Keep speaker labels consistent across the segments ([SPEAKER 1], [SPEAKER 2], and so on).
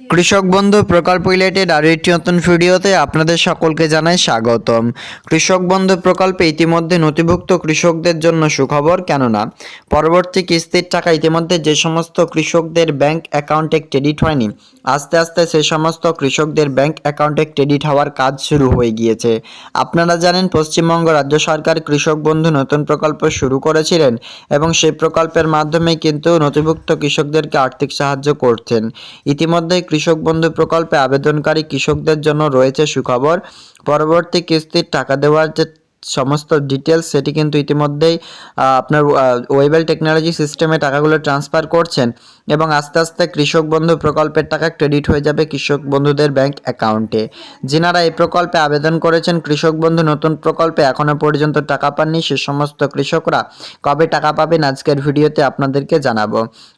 [SPEAKER 1] কৃষক বন্ধু প্রকল্প রিলেটেড আরও একটি নতুন ভিডিওতে আপনাদের সকলকে জানাই স্বাগতম। কৃষক বন্ধু প্রকল্পে ইতিমধ্যে নথিভুক্ত কৃষকদের জন্য সুখবর, কেননা পরবর্তী কিস্তির টাকা ইতিমধ্যে যে সমস্ত কৃষকদের ব্যাংক অ্যাকাউন্টে ক্রেডিট হয়নি, আস্তে আস্তে সে সমস্ত কৃষকদের ব্যাংক অ্যাকাউন্টে ক্রেডিট হওয়ার কাজ শুরু হয়ে গিয়েছে। আপনারা জানেন, পশ্চিমবঙ্গ রাজ্য সরকার কৃষক বন্ধু নতুন প্রকল্প শুরু করেছিলেন এবং সেই প্রকল্পের মাধ্যমে কিন্তু নথিভুক্ত কৃষকদেরকে আর্থিক সাহায্য করছেন। ইতিমধ্যে কৃষক বন্ধু প্রকল্পে আবেদনকারী কৃষকদের জন্য রয়েছে সুখবর। পরবর্তী কিস্তির টাকা দেওয়ার যে সমস্ত ডিটেলস সেটি কিন্তু ইতিমধ্যেই আপনার ওয়েবেল টেকনোলজি সিস্টেমে টাকাগুলো ট্রান্সফার করছেন এবং আস্তে আস্তে কৃষক বন্ধু প্রকল্পের টাকা ক্রেডিট হয়ে যাবে কৃষক বন্ধুদের ব্যাংক অ্যাকাউন্টে যিনারা এই প্রকল্পে আবেদন করেছেন, কৃষক বন্ধু নতুন প্রকল্পে এখনও পর্যন্ত টাকা পাননি, সে সমস্ত কৃষকরা কবে টাকা পাবেন আজকের ভিডিওতে আপনাদেরকে জানাব।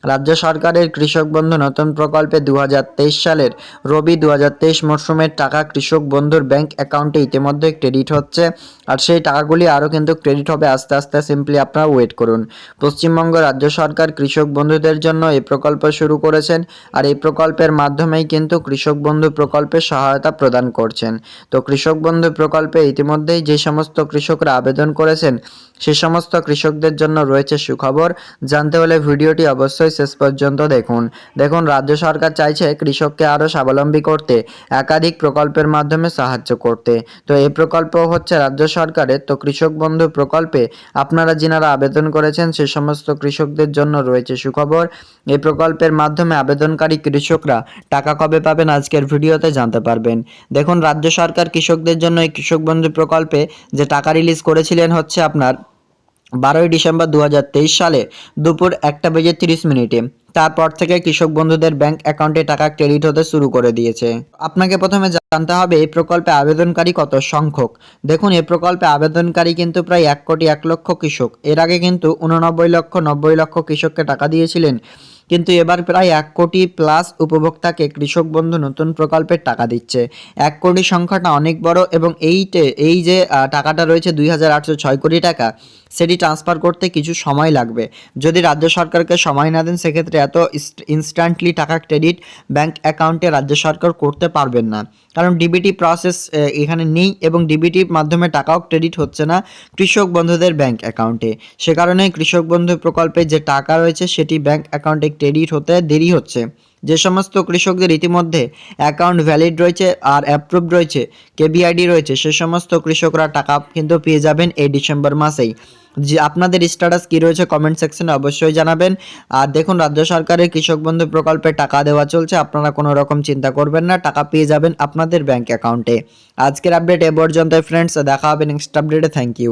[SPEAKER 1] রাজ্য সরকারের কৃষক বন্ধু নতুন প্রকল্পে দু হাজার তেইশ সালের রবি দু হাজার তেইশ মরশুমের টাকা কৃষক বন্ধুর ব্যাংক অ্যাকাউন্টে ইতিমধ্যে ক্রেডিট হচ্ছে। আর সেই টাকাগুলি আরও কিন্তু ক্রেডিট হবে আস্তে আস্তে সিম্পলি আপনারা ওয়েট করুন। পশ্চিমবঙ্গ রাজ্য সরকার কৃষক বন্ধুদের জন্য এই প্রকল্প শুরু করেছেন আর এই প্রকল্পের মাধ্যমেই কিন্তু কৃষক বন্ধু প্রকল্পে সহায়তা প্রদান করছেন। তো কৃষক বন্ধু প্রকল্পে ইতিমধ্যেই যে সমস্ত কৃষকরা আবেদন করেছেন, সে সমস্ত কৃষকদের জন্য রয়েছে সুখবর। জানতে হলে ভিডিওটি অবশ্যই শেষ পর্যন্ত দেখুন। দেখুন, রাজ্য সরকার চাইছে কৃষককে আরও স্বাবলম্বী করতে, একাধিক প্রকল্পের মাধ্যমে সাহায্য করতে। তো এই প্রকল্প হচ্ছে রাজ্য সরকারের, তো কৃষক বন্ধু প্রকল্পে আপনারা যিনারা আবেদন করেছেন, সে সমস্ত কৃষকদের জন্য রয়েছে সুখবর। এই প্রকল্পের মাধ্যমে আবেদনকারী কৃষকরা টাকা কবে পাবেন আজকের ভিডিওতে জানতে পারবেন। দেখুন, রাজ্য সরকার কৃষকদের জন্য এই কৃষক বন্ধু প্রকল্পে যে টাকা রিলিজ করেছিলেন হচ্ছে আপনার বারোই ডিসেম্বর দু হাজার তেইশ সালে দুপুর একটা বেজে তিরিশ মিনিটে। তারপর থেকে কৃষক বন্ধুদের ব্যাংক অ্যাকাউন্টে টাকা ক্রেডিট হতে শুরু করে দিয়েছে। আপনাকে প্রথমে জানতে হবে, এই প্রকল্পে আবেদনকারী কত সংখ্যক? দেখুন, এই প্রকল্পে আবেদনকারী কিন্তু প্রায় এক কোটি এক লক্ষ কৃষক। এর আগে কিন্তু উননব্বই লক্ষ, নব্বই লক্ষ কৃষককে টাকা দিয়েছিলেন। কিন্তু এবার প্রায় এক কোটি প্লাস উপভোক্তাকে কৃষক বন্ধু নতুন প্রকল্পের টাকা দিচ্ছে। এক কোটি সংখ্যাটা অনেক বড় এবং এইটে এই যে টাকাটা রয়েছে দুই হাজার আটশো ছয় কোটি টাকা, সেটি ট্রান্সফার করতে কিছু সময় লাগবে। যদি রাজ্য সরকারকে সময় না দেন, সেক্ষেত্রে এত ইনস্ট্যান্টলি টাকা ক্রেডিট ব্যাংক অ্যাকাউন্টে রাজ্য সরকার করতে পারবেন না। কারণ ডিবিটি প্রসেস এখানে নেই এবং ডিবিটির মাধ্যমে টাকাও ক্রেডিট হচ্ছে না কৃষক বন্ধুদের ব্যাংক অ্যাকাউন্টে সে কারণে কৃষক বন্ধু প্রকল্পে যে টাকা রয়েছে সেটি ব্যাংক অ্যাকাউন্টে ক্রেডিট হতে দেরি হচ্ছে। যে সমস্ত কৃষকদের ইতিমধ্যে অ্যাকাউন্ট ভ্যালিড রয়েছে আর অ্যাপ্রুভড রয়েছে কেবিআইডি রয়েছে, সে সমস্ত কৃষকরা টাকা কিন্তু পেয়ে যাবেন এই ডিসেম্বর মাসেই। যে আপনাদের স্ট্যাটাস কী রয়েছে কমেন্ট সেকশনে অবশ্যই জানাবেন। আর দেখুন, রাজ্য সরকারের কৃষক বন্ধু প্রকল্পে টাকা দেওয়া চলছে, আপনারা কোনো রকম চিন্তা করবেন না, টাকা পেয়ে যাবেন আপনাদের ব্যাংক অ্যাকাউন্টে আজকের আপডেট এ পর্যন্ত ফ্রেন্ডস দেখা হবে নেক্সট আপডেটে থ্যাংক ইউ